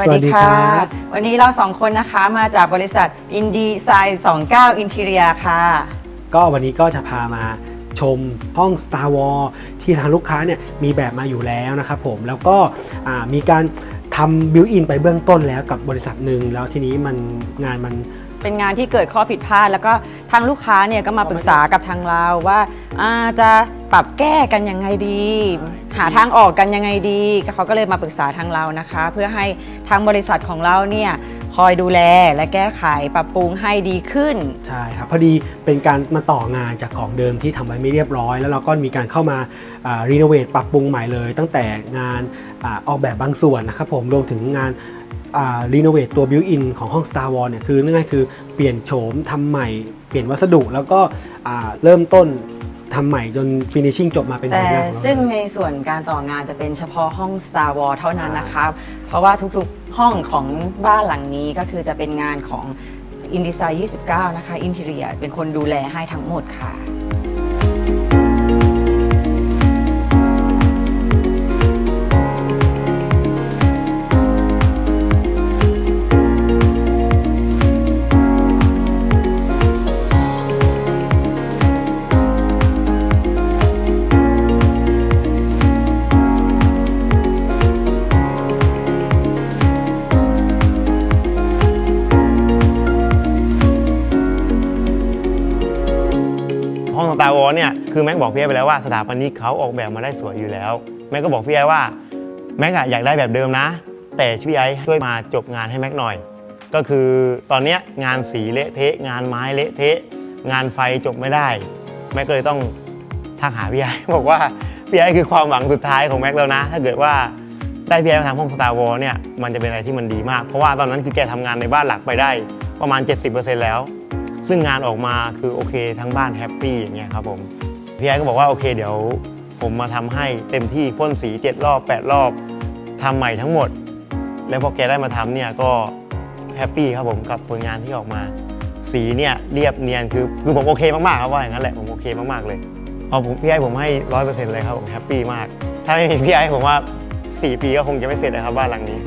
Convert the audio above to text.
วัสสวัสดีดีค่ะครับวันนี้เราสองคนนะคะมาจากบริษัท i n d e s i g n 29 Interior ค่ะ ก็วันนี้ก็จะพามาชมห้อง Star Wars ที่ทางลูกค้าเนี่ยมีแบบมาอยู่แล้วนะครับผมแล้วก็อ่ามีการทำบิวอินไปเบื้องต้นแล้วกับบริษัทหนึ่งแล้วทีนี้มันงานมัน เป็นงานที่เกิดข้อผิดพลาด แล้วก็ทางลูกค้าเนี่ยก็มาปรึกษากับทางเราว่าอ่าจะปรับแก้กันยังไงดี หาทางออกกันยังไงดีเขาก็เลยมาปรึกษาทางเรานะคะ เพื่อให้ทางบริษัทของเราเนี่ยคอยดูแลและแก้ไขปรับปรุงให้ดีขึ้น ใช่ครับพอดีเป็นการมาต่องานจากของเดิมที่ทำไว้ไม่เรียบร้อย แล้วเราก็มีการเข้ามารีโนเวทปรับปรุงใหม่เลย ตั้งแต่งานอาออกแบบบางส่วนนะครับผมรวมถึงงาน รีโนเวทตัวบิวอินของห้อง Star Wars เนี่ยคือง่ายๆคือเปลี่ยนโฉมทำใหม่ เปลี่ยนวัสดุแล้วก็เริ่มต้นทำใหม่จนฟินิชชิ่งจบมาเป็นแต่ผลงานของเรา ซึ่งในส่วนการต่องานจะเป็นเฉพาะห้อง Star Wars เท่านั้นนะคะ เพราะว่าทุกๆห้องของบ้านหลังนี้ก็คือจะเป็นงานของ i n d e s i g n 29 นะคะ Interior เป็นคนดูแลให้ทั้งหมดค่ะ ห้องตาวอลเนี่ยคือแม็กบอกพี่ไอไปแล้วว่าสถาปนิกเขาออกแบบมาได้สวยอยู่แล้ว แม็กก็บอกพี่ไอว่าแม็กอะอยากได้แบบเดิมนะ แต่พี่ไอช่วยมาจบงานให้แม็กหน่อย ก็คือตอนเนี้ยงานสีเละเทะงานไม้เละเทะ งานไฟจบไม่ได้ แม็กก็เลยต้องทักหาพี่ไอบอกว่าพี่ไอคือความหวังสุดท้ายของแม็กแล้วนะ ถ้าเกิดว่าได้พี่ไอมาทำห้องสตาร์วอลเนี่ยมันจะเป็นอะไรที่มันดีมาก เพราะว่าตอนนั้นคือแกทำงานในบ้านหลักไปได้ประมาณ 70%แล้ว ซึ่งงานออกมาคือโอเคทั้งบ้านแฮปปี้อย่างเงี้ยครับผมพี่ไอ้ก็บอกว่าโอเคเดี๋ยวผมมาทำให้เต็มที่พ่นสี 7 รอบ 8 รอบทำใหม่ทั้งหมด แล้วพอแกได้มาทำเนี่ยก็แฮปปี้ครับผมกับผลงานที่ออกมา สีเนี่ยเรียบเนียนคือคือผมโอเคมากๆครับว่าอย่างนั้นแหละผมโอเคมากๆเลยเอาผมพี่ไอ้ผมให้ร้อยเปอร์เซ็นต์เลยครับผมแฮปปี้มาก ถ้าไม่มีพี่ไอ้ผมว่า 4 ปีก็คงจะไม่เสร็จนะครับบ้านหลังนี้